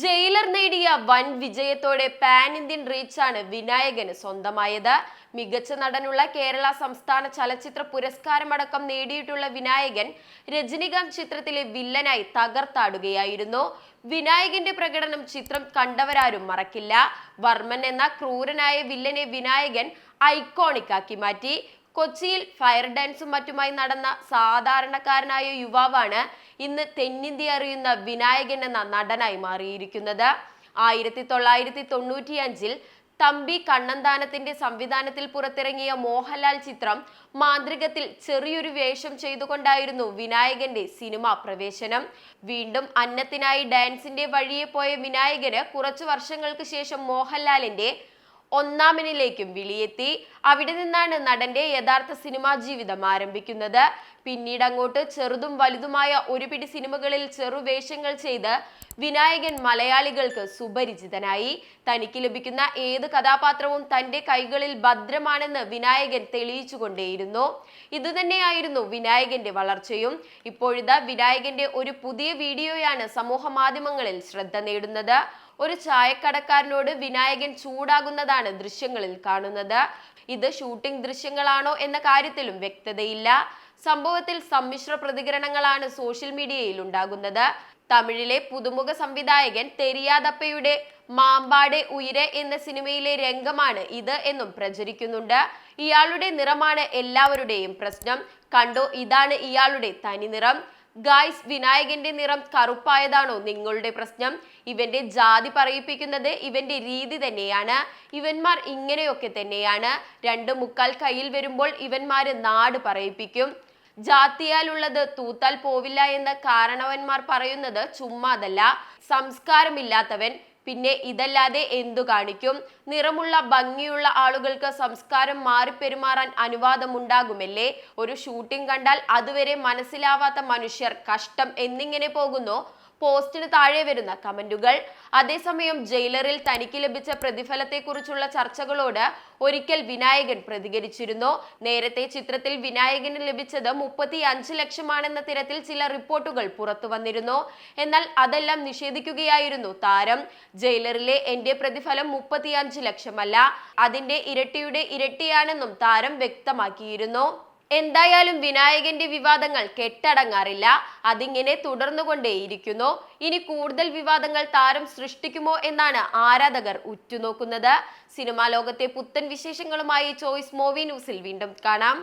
Jailer നേടിയ വൻ വിജയത്തോടെ പാൻ ഇന്ത്യൻ റീച്ച് ആണ് വിനായകന് സ്വന്തമായത്. മികച്ച നടനുള്ള കേരള സംസ്ഥാന ചലച്ചിത്ര പുരസ്കാരമടക്കം നേടിയിട്ടുള്ള വിനായകൻ രജനികാന്ത് ചിത്രത്തിലെ വില്ലനായി തകർത്താടുകയായിരുന്നു. വിനായകന്റെ പ്രകടനം ചിത്രം കണ്ടവരാരും മറക്കില്ല. വർമ്മൻ എന്ന ക്രൂരനായ വില്ലനെ വിനായകൻ ഐക്കോണിക് ആക്കി മാറ്റി. കൊച്ചിയിൽ ഫയർ ഡാൻസും മറ്റുമായി നടന്ന സാധാരണക്കാരനായ യുവാവാണ് ഇന്ന് തെന്നിന്ത്യ അറിയുന്ന വിനായകൻ എന്ന നടനായി മാറിയിരിക്കുന്നത്. ആയിരത്തി തൊള്ളായിരത്തി തൊണ്ണൂറ്റി അഞ്ചിൽ തമ്പി കണ്ണന്താനത്തിന്റെ സംവിധാനത്തിൽ പുറത്തിറങ്ങിയ മോഹൻലാൽ ചിത്രം മാന്ത്രികത്തിൽ ചെറിയൊരു വേഷം ചെയ്തുകൊണ്ടായിരുന്നു വിനായകന്റെ സിനിമാ പ്രവേശനം. വീണ്ടും അന്നത്തിനായി ഡാൻസിന്റെ വഴിയെ പോയ വിനായകന് കുറച്ചു വർഷങ്ങൾക്ക് ശേഷം മോഹൻലാലിന്റെ ഒന്നാമനിലേക്കും വിളിയെത്തി. അവിടെ നിന്നാണ് നടന്റെ യഥാർത്ഥ സിനിമാ ജീവിതം ആരംഭിക്കുന്നത്. പിന്നീട് അങ്ങോട്ട് ചെറുതും വലുതുമായ ഒരുപിടി സിനിമകളിൽ ചെറുവേഷങ്ങൾ ചെയ്ത് വിനായകൻ മലയാളികൾക്ക് സുപരിചിതനായി. തനിക്ക് ലഭിക്കുന്ന ഏത് കഥാപാത്രവും തന്റെ കൈകളിൽ ഭദ്രമാണെന്ന് വിനായകൻ തെളിയിച്ചുകൊണ്ടേയിരുന്നു. ഇതുതന്നെയായിരുന്നു വിനായകന്റെ വളർച്ചയും. ഇപ്പോഴിതാ വിനായകന്റെ ഒരു പുതിയ വീഡിയോയാണ് സമൂഹ മാധ്യമങ്ങളിൽ ശ്രദ്ധ നേടുന്നത്. ഒരു ചായക്കടക്കാരനോട് വിനായകൻ ചൂടാകുന്നതാണ് ദൃശ്യങ്ങളിൽ കാണുന്നത്. ഇത് ഷൂട്ടിംഗ് ദൃശ്യങ്ങളാണോ എന്ന കാര്യത്തിലും വ്യക്തതയില്ല. സംഭവത്തിൽ സമ്മിശ്ര പ്രതികരണങ്ങളാണ് സോഷ്യൽ മീഡിയയിൽ ഉണ്ടാകുന്നത്. തമിഴിലെ പുതുമുഖ സംവിധായകൻ തെരിയാതപ്പയുടെ മാമ്പാടെ ഉയരെ എന്ന സിനിമയിലെ രംഗമാണ് ഇത് എന്നും പ്രചരിക്കുന്നുണ്ട്. ഇയാളുടെ നിറമാണ് എല്ലാവരുടെയും പ്രശ്നം. കണ്ടോ ഇതാണ് ഇയാളുടെ തനി നിറം. ഗായ്സ് വിനായകന്റെ നിറം കറുപ്പായതാണോ നിങ്ങളുടെ പ്രശ്നം? ഇവന്റെ ജാതി പറയിപ്പിക്കുന്നത് ഇവന്റെ രീതി തന്നെയാണ്. ഇവന്മാർ ഇങ്ങനെയൊക്കെ തന്നെയാണ്. രണ്ട് മുക്കാൽ കയ്യിൽ വരുമ്പോൾ ഇവന്മാര് നാട് പറയിപ്പിക്കും. ജാതിയാലുള്ളത് തൂത്താൽ പോവില്ല എന്ന് കാരണവന്മാർ പറയുന്നത് ചുമ്മാതല്ല. സംസ്കാരമില്ലാത്തവൻ പിന്നെ ഇതല്ലാതെ എന്തു കാണിക്കും? നിറമുള്ള ഭംഗിയുള്ള ആളുകൾക്ക് സംസ്കാരം മാറിപ്പെരുമാറാൻ അനുവാദമുണ്ടാകുമല്ലേ? ഒരു ഷൂട്ടിംഗ് കണ്ടാൽ അതുവരെ മനസ്സിലാവാത്ത മനുഷ്യർ കഷ്ടം എന്നിങ്ങനെ പോകുന്നു. പോസ്റ്റിന് താഴെ വരുന്ന കമന്റുകൾ. അതേസമയം ജയിലറിൽ തനിക്ക് ലഭിച്ച പ്രതിഫലത്തെക്കുറിച്ചുള്ള ചർച്ചകളോട് ഒരിക്കൽ വിനായകൻ പ്രതികരിച്ചിരുന്നു. നേരത്തെ ചിത്രത്തിൽ വിനായകന് ലഭിച്ചത് മുപ്പത്തി അഞ്ച് ലക്ഷമാണെന്ന തരത്തിൽ ചില റിപ്പോർട്ടുകൾ പുറത്തു വന്നിരുന്നു. എന്നാൽ അതെല്ലാം നിഷേധിക്കുകയായിരുന്നു താരം. ജയിലറിലെ എന്റെ പ്രതിഫലം മുപ്പത്തിയഞ്ച് ലക്ഷമല്ല. അതിന്റെ ഇരട്ടിയുടെ ഇരട്ടിയാണെന്നും താരം വ്യക്തമാക്കിയിരുന്നു. എന്തായാലും വിനായകന്റെ വിവാദങ്ങൾ കെട്ടടങ്ങാറില്ല. അതിങ്ങനെ തുടർന്നുകൊണ്ടേയിരിക്കുന്നു. ഇനി കൂടുതൽ വിവാദങ്ങൾ താരം സൃഷ്ടിക്കുമോ എന്നാണ് ആരാധകർ ഉറ്റുനോക്കുന്നത്. സിനിമാ ലോകത്തെ പുത്തൻ വിശേഷങ്ങളുമായി ചോയ്സ് മൂവി ന്യൂസിൽ വീണ്ടും കാണാം.